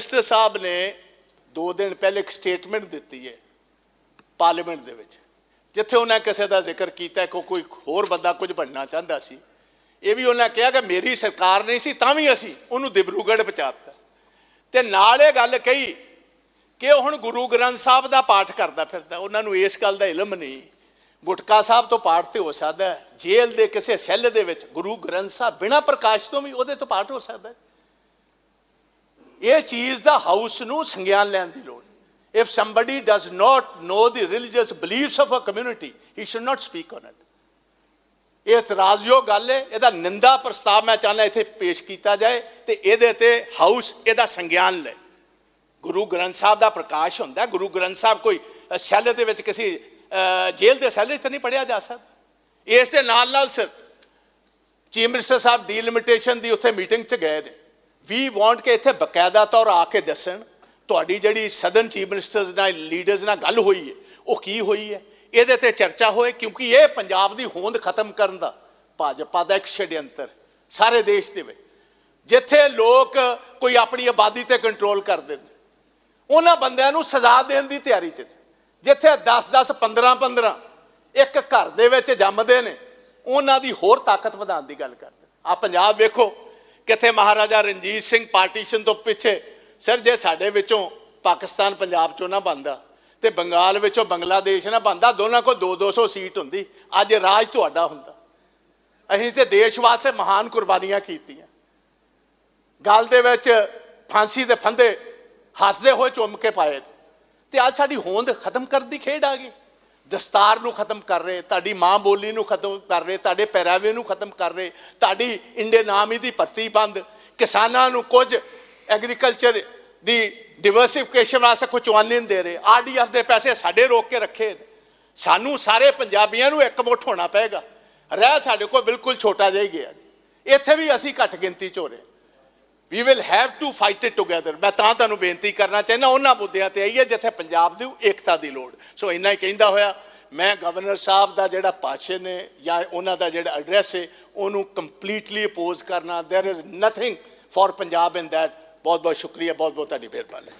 Minister ਸਾਹਿਬ ਨੇ 2 ਦਿਨ ਪਹਿਲੇ ਇੱਕ ਸਟੇਟਮੈਂਟ ਦਿੱਤੀ ਹੈ ਪਾਰਲੀਮੈਂਟ ਦੇ ਵਿੱਚ, ਜਿੱਥੇ ਉਹਨਾਂ ਕਿਸੇ ਦਾ ਜ਼ਿਕਰ ਕੀਤਾ ਕਿ ਕੋਈ ਹੋਰ ਬੰਦਾ ਕੁਝ ਬਣਨਾ ਚਾਹੁੰਦਾ ਸੀ। ਇਹ ਵੀ ਉਹਨਾਂ ਕਿਹਾ ਕਿ ਮੇਰੀ ਸਰਕਾਰ ਨਹੀਂ ਸੀ, ਤਾਂ ਵੀ ਅਸੀਂ ਉਹਨੂੰ ਦਿਬਰੂਗੜ੍ਹ ਪਹੁੰਚਾਤਾ। ਤੇ ਨਾਲ ਇਹ ਗੱਲ ਕਹੀ ਕਿ ਉਹ ਹੁਣ ਗੁਰੂ ਗ੍ਰੰਥ ਸਾਹਿਬ ਦਾ ਪਾਠ ਕਰਦਾ ਫਿਰਦਾ, ਉਹਨਾਂ ਨੂੰ ਇਸ ਗੱਲ ਦਾ ਇਲਮ ਨਹੀਂ। ਗੁਟਕਾ ਸਾਹਿਬ ਤੋਂ ਪਾਠ ਤੇ ਹੋ ਸਕਦਾ ਜੇਲ੍ਹ ਦੇ ਕਿਸੇ ਸੈੱਲ ਦੇ ਵਿੱਚ ਗੁਰੂ ਗ੍ਰੰਥ ਸਾਹਿਬ ਬਿਨਾਂ ਪ੍ਰਕਾਸ਼ ਤੋਂ ਵੀ ਉਹਦੇ ਤੋਂ ਪਾਠ ਹੋ ਸਕਦਾ ਇਹ ਚੀਜ਼ ਦਾ ਹਾਊਸ ਨੂੰ ਸੰਗਿਆਨ ਲੈਣ ਦੀ ਲੋੜ if somebody does not know the religious beliefs of a community he should not speak on it. ਇਹ ਇਤਰਾਜ਼ਯੋਗ ਗੱਲ ਹੈ ਇਹਦਾ ਨਿੰਦਾ ਪ੍ਰਸਤਾਵ ਮੈਂ ਚਾਹੁੰਦਾ ਇੱਥੇ ਪੇਸ਼ ਕੀਤਾ ਜਾਏ ਤੇ ਇਹਦੇ ਤੇ ਹਾਊਸ ਇਹਦਾ ਸੰਗਿਆਨ ਲੈ ਗੁਰੂ ਗ੍ਰੰਥ ਸਾਹਿਬ ਦਾ ਪ੍ਰਕਾਸ਼ ਹੁੰਦਾ ਗੁਰੂ ਗ੍ਰੰਥ ਸਾਹਿਬ ਕੋਈ ਅ, ਸੈੱਲ ਦੇ ਵਿੱਚ ਕਿਸੇ ਜੇਲ੍ਹ ਦੇ ਸੈੱਲ ਵਿੱਚ ਨਹੀਂ ਪੜਿਆ ਜਾ ਸਕਦਾ। ਇਸ ਦੇ ਨਾਲ ਨਾਲ sir chief minister sahib delimitation ਦੀ ਉੱਥੇ ਮੀਟਿੰਗ 'ਚ ਗਏ ਨੇ। ਵੀ ਵਾਂਟ ਕੇ ਇੱਥੇ ਬਕਾਇਦਾ ਤੌਰ ਆ ਕੇ ਦੱਸਣ, ਤੁਹਾਡੀ ਜਿਹੜੀ ਸਦਨ ਚੀਫ ਮਿਨਿਸਟਰਸ ਨਾਲ ਲੀਡਰਸ ਨਾਲ ਗੱਲ ਹੋਈ ਹੈ, ਉਹ ਕੀ ਹੋਈ ਹੈ? ਇਹਦੇ ਤੇ ਚਰਚਾ ਹੋਏ, ਕਿਉਂਕਿ ਇਹ ਪੰਜਾਬ ਦੀ ਹੋਂਦ ਖਤਮ ਕਰਨ ਦਾ ਭਾਜਪਾ ਦਾ ਇੱਕ ਛੜਯੰਤਰ ਸਾਰੇ ਦੇਸ਼ ਦੇ ਵਿੱਚ। ਜਿੱਥੇ ਲੋਕ ਕੋਈ ਆਪਣੀ ਆਬਾਦੀ ਤੇ ਕੰਟਰੋਲ ਕਰਦੇ ਨੇ, ਉਹਨਾਂ ਬੰਦਿਆਂ ਨੂੰ ਸਜ਼ਾ ਦੇਣ ਦੀ ਤਿਆਰੀ 'ਚ ਨੇ। ਜਿੱਥੇ 10 10 15 15 ਇੱਕ ਘਰ ਦੇ ਵਿੱਚ ਜੰਮਦੇ ਨੇ, ਉਹਨਾਂ ਦੀ ਹੋਰ ਤਾਕਤ ਵਧਾਉਣ ਦੀ ਗੱਲ ਕਰਦੇ ਆ ਪੰਜਾਬ ਵੇਖੋ ਕਿੱਥੇ ਮਹਾਰਾਜਾ ਰਣਜੀਤ ਸਿੰਘ ਪਾਰਟੀਸ਼ਨ ਤੋਂ ਪਿੱਛੇ? ਸਰ, ਜੇ ਸਾਡੇ ਵਿੱਚੋਂ ਪਾਕਿਸਤਾਨ, ਪੰਜਾਬ ਚੋਂ ਨਾ ਬੰਦਾ ਤੇ ਬੰਗਾਲ ਵਿੱਚੋਂ ਬੰਗਲਾਦੇਸ਼ ਨਾ ਬੰਦਾ ਦੋਨਾਂ ਕੋਲ 2 200 ਸੀਟ ਹੁੰਦੀ। ਅੱਜ ਰਾਜ ਤੁਹਾਡਾ ਹੁੰਦਾ। ਅਸੀਂ ਤੇ ਦੇਸ਼ ਵਾਸਤੇ ਮਹਾਨ ਕੁਰਬਾਨੀਆਂ ਕੀਤੀਆਂ। ਗੱਲ ਦੇ ਵਿੱਚ ਫਾਂਸੀ ਦੇ ਫੰਦੇ ਹੱਸਦੇ ਹੋਏ ਚੁੰਮ ਕੇ ਪਾਏ ਤੇ ਅੱਜ ਸਾਡੀ ਹੋਂਦ ਖਤਮ ਕਰਨ ਦੀ ਖੇਡ ਆ ਗਈ। ਦਸਤਾਰ ਨੂੰ ਖਤਮ ਕਰ ਰਹੇ, ਤੁਹਾਡੀ ਮਾਂ ਬੋਲੀ ਨੂੰ ਖਤਮ ਕਰ ਰਹੇ, ਤੁਹਾਡੇ ਪਹਿਰਾਵੇ ਨੂੰ ਖਤਮ ਕਰ ਰਹੇ, ਤੁਹਾਡੀ ਇੰਡੀਅਨ ਆਰਮੀ ਦੀ ਭਰਤੀ ਬੰਦ, ਕਿਸਾਨਾਂ ਨੂੰ ਕੁਝ ਐਗਰੀਕਲਚਰ ਦੀ ਡਿਵਰਸਿਫਿਕੇਸ਼ਨ ਵਾਸਤੇ ਕੁਝ ਨਹੀਂ ਦੇ ਰਹੇ ਆਰਡੀਐਫ ਦੇ ਪੈਸੇ ਸਾਡੇ ਰੋਕ ਕੇ ਰੱਖੇ ਨੇ। ਸਾਨੂੰ ਸਾਰੇ ਪੰਜਾਬੀਆਂ ਨੂੰ ਇੱਕ ਮੁੱਠ ਹੋਣਾ ਪਏਗਾ। ਰਹਿ ਸਾਡੇ ਕੋਲ ਬਿਲਕੁਲ ਛੋਟਾ ਜਿਹਾ ਹੀ ਗਿਆ ਇੱਥੇ ਵੀ ਅਸੀਂ ਘੱਟ ਗਿਣਤੀ ਚ ਹੋ ਰਹੇ we will have to fight it together ਮੈਂ ਤਾਂ ਤੁਹਾਨੂੰ ਬੇਨਤੀ ਕਰਨਾ ਚਾਹੁੰਦਾ, ਉਹਨਾਂ ਮੁੱਦਿਆਂ ਤੇ ਆਈਏ ਜਿੱਥੇ ਪੰਜਾਬ ਦੀ ਏਕਤਾ ਦੀ ਲੋੜ। ਸੋ ਇੰਨਾ ਹੀ ਕਹਿੰਦਾ ਹੋਇਆ, ਮੈਂ ਗਵਰਨਰ ਸਾਹਿਬ ਦਾ ਜਿਹੜਾ ਭਾਸ਼ਣ ਨੇ ਜਾਂ ਉਹਨਾਂ ਦਾ ਜਿਹੜਾ ਐਡਰੈਸ ਹੈ ਉਹਨੂੰ ਕੰਪਲੀਟਲੀ ਅਪੋਜ਼ ਕਰਨਾ। There is nothing for Punjab in that ਬਹੁਤ ਬਹੁਤ ਸ਼ੁਕਰੀਆ ਬਹੁਤ ਬਹੁਤ ਤੁਹਾਡੀ ਮਿਹਰਬਾਨੀ।